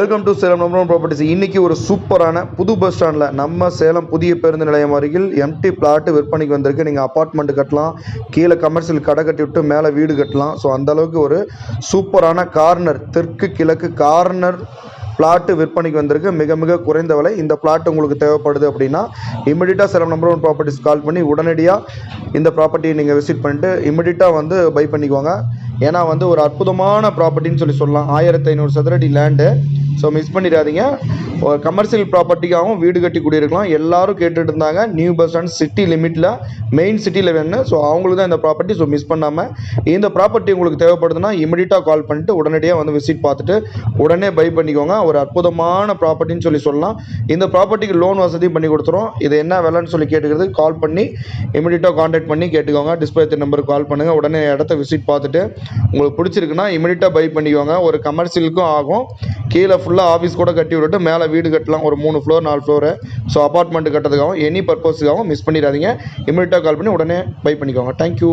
Welcome to Salem number one properties இன்னைக்கு ஒரு சூப்பரான புது பஸ் ஸ்டாண்டில் நம்ம சேலம் புதிய பேருந்து நிலையம் அருகில் எம்டி பிளாட்டு விற்பனைக்கு வந்திருக்கு. நீங்கள் அப்பார்ட்மெண்ட் கட்டலாம் கீழே கமர்ஷியல் கடை கட்டி விட்டு மேலே வீடு கட்டலாம். ஸோ அந்த அளவுக்கு ஒரு சூப்பரான கார்னர் தெற்கு கிழக்கு கார்னர் பிளாட்டு விற்பனைக்கு வந்திருக்கு. மிக மிக குறைந்த விலை. இந்த பிளாட் உங்களுக்கு தேவைப்படுது அப்படின்னா இமிடியட்டாக Salem number one properties call பண்ணி உடனடியாக இந்த ப்ராப்பர்ட்டியை நீங்கள் விசிட் பண்ணிட்டு இமிடியட்டாக வந்து பை பண்ணிக்குவாங்க ஏன்னா வந்து ஒரு அற்புதமான ப்ராப்பர்ட்டின்னு சொல்லி சொல்லலாம். ஆயிரத்தி ஐநூறு சதுரடி லேண்டு ஸோ மிஸ் பண்ணிடாதீங்க. ஒரு கமர்ஷியல் ப்ராப்பர்ட்டிக்காகவும் வீடு கட்டி குடியிருக்கலாம். எல்லாரும் கேட்டுட்டு இருந்தாங்க நியூ பஸ் ஸ்டாண்ட் சிட்டி லிமிட்டில் மெயின் சிட்டியில் வேணும் ஸோ அவங்களுக்கு தான் இந்த ப்ராப்பர்ட்டி ஸோ மிஸ் பண்ணாமல் இந்த ப்ராப்பர்ட்டி உங்களுக்கு தேவைப்படுதுன்னா இமிடியட்டாக கால் பண்ணிட்டு உடனடியாக வந்து விசிட் பார்த்துட்டு உடனே பை பண்ணிக்கோங்க. ஒரு அற்புதமான ப்ராப்பர்ட்டின்னு சொல்லி சொல்லலாம். இந்த ப்ராப்பர்ட்டிக்கு லோன் வசதி பண்ணி கொடுத்துரும். இது என்ன விலைன்னு சொல்லி கேட்டுக்கிறது கால் பண்ணி இமிடியட்டாக காண்டாக்ட் பண்ணி கேட்டுக்கோங்க. டிஸ்பிளே நம்பருக்கு கால் பண்ணுங்கள் உடனே இடத்த விசிட் பார்த்துட்டு உங்களுக்கு பிடிச்சிருக்குன்னா இமிடியட்டாக பை பண்ணிக்கோங்க. ஒரு கமர்ஷியலுக்கும் ஆகும். கீழே ஃபுல்லாக ஆஃபீஸ் கூட கட்டி விட்டுட்டு மேலே வீடு கட்டலாம் ஒரு மூணு ஃப்ளோர் நாலு ஃப்ளோரு ஸோ அப்பார்ட்மெண்ட் கட்டுறதுக்காகவும் எனி பர்பஸுக்காகவும் மிஸ் பண்ணிடாதீங்க. இமீடியட்டாக கால் பண்ணி உடனே பை பண்ணிக்கோங்க. தேங்க்யூ